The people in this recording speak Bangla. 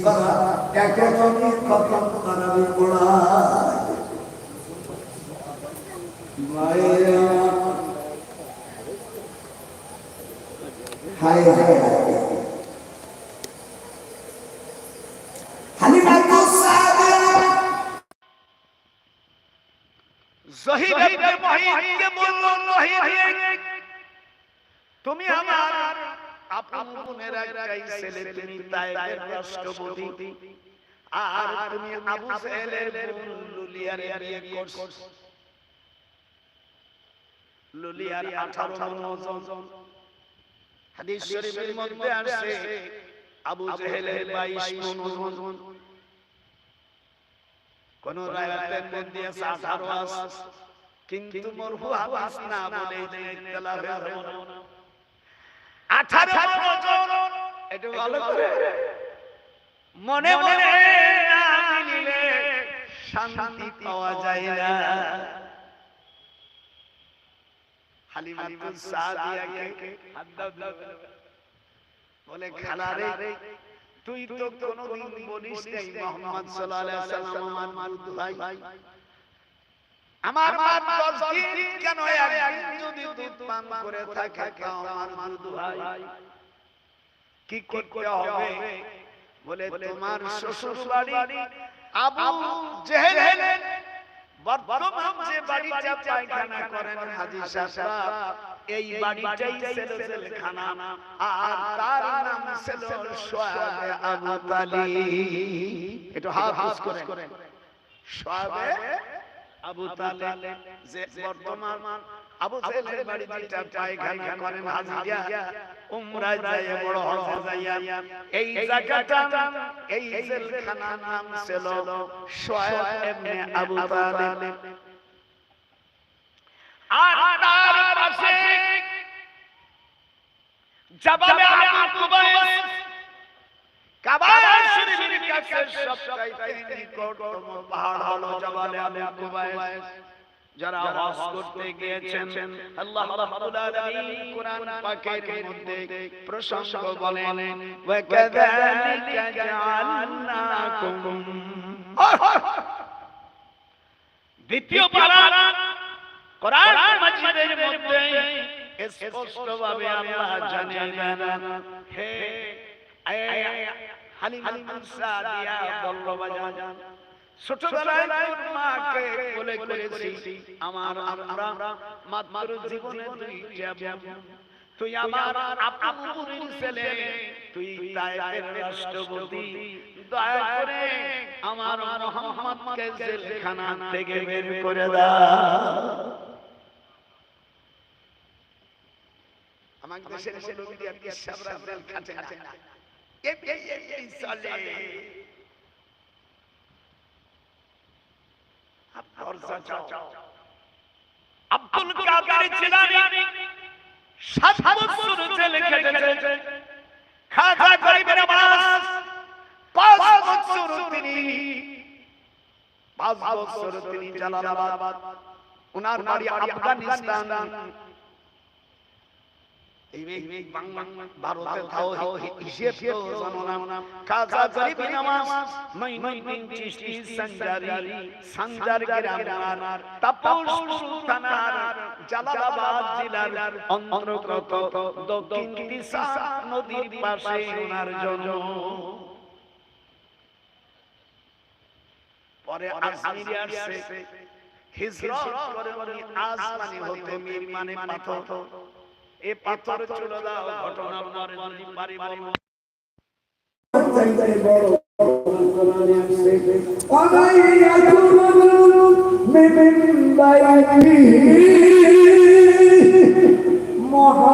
করা একে জমি খতম করাবি হালিমা সাদিয়া জহির ইবনে বলল জহির তুমি আমার আপন বোনের একটাই ছেলে তুমি তাইয়ের রাষ্ট্রপতি। আর তুমি আবু লুলিয়ার বিয়ে করছ। লুলিয়ার 18 মন ওজন হাদিস শরীফের মধ্যে আসছে আবু জাহেলের 22 মন ওজন কোন রায়াতের মধ্যে আছে 18 আছে কিন্তু মরহু হাদিস না বলে যে ইখতিলাফ হবে না। আঠারো বছর। ভালো করে। মনে মনে না মিলিলে শান্তি পাওয়া যায় না। হালিমাতুল সাদিয়াকে। বলে। খালা রে তুই তো কোনোদিন বলিস নাই মোহাম্মদ সাল্লাল্লাহু আলাইহি ওয়াসাল্লাম আমার ভাই। আমার মা দিন কেন যদি দুধ করে থাকে আমার ভাই কি করতে হবে? বলে তোমার শ্বশুর বাড়ি আবু জেহেল বর্তমান যে বাড়িটা পায়খানা করেন হাজি সাহেব এই বাড়িটাই সেলসেল খানা আর তার নাম ছিল সোয়াবে আবু তালিব। একটু হাফিজ করেন। সোয়াবে আবু তালেব। যে বর্তমান আবু তালেবের বাড়ি যেটা পায়খানা করেন হাজিরা। উমরা যায় বড় হজে যাইয়া এই জায়গাটা এই জেলখানার নাম ছিল শুআয়ব ইবনে আবু তালেব। আর তার পাশে জাবালে আবু কুবাইস কাবা শরীফের কাছে সবচাইতে নিকটতম পাহাড় হলো জাবালে আবু কুবাইস যারা হজ করতে গিয়েছেন আল্লাহ রাব্বুল আলামিন কোরআন পাকের মধ্যে প্রসঙ্গ বলেন ওয়া কাযালিকা জাআলনাকুম। দ্বিতীয় পারা কোরআন মাজিদের মধ্যে স্পষ্টভাবে আল্লাহ জানিয়ে দেন হে হালিমা সাদিয়া বলল বাজান ছোটবেলায় তোর মাকে কোলে করেছি আমার আমরা মাত্র জীবনে দুইটা বোন। তুই আমার আপুর ছেলে। তুই তায়ের রাষ্ট্রপতি। দয়া করে আমার মোহাম্মদকে জেলখানা থেকে বের করে দাও। আমাকে দেশের লোকটি কি সাবরা জেল খাটে না এই এই এই এই চলে আব্দুল কাদের জিলানী সাত বছর জেলে খেটেছে। খাজা গরিবের আবাস পাঁচ বছর তিনি পাঁচ বছর তিনি জালালাবাদ। ওনার বাড়ি আফগানিস্তান। এই এই বাংলা ভারতে তাও হিসেব তো জানো না খাজা গরিব নামাজ মাইনুদ্দিন চিশতি সঞ্জারি সঞ্জার গ্রামের তাপস থানার জালালাবাদ জেলার অন্তর্গত দক্ষিণ দিশা নদীর পাশে ওনার জন্ম। পরে আজমিরে আসছে হিজরত করে উনি আসমানি হতে মির মানে পাথর। এ পাথর চলে দাও ঘটনা পরে যদি পারি বাইতিহি মহা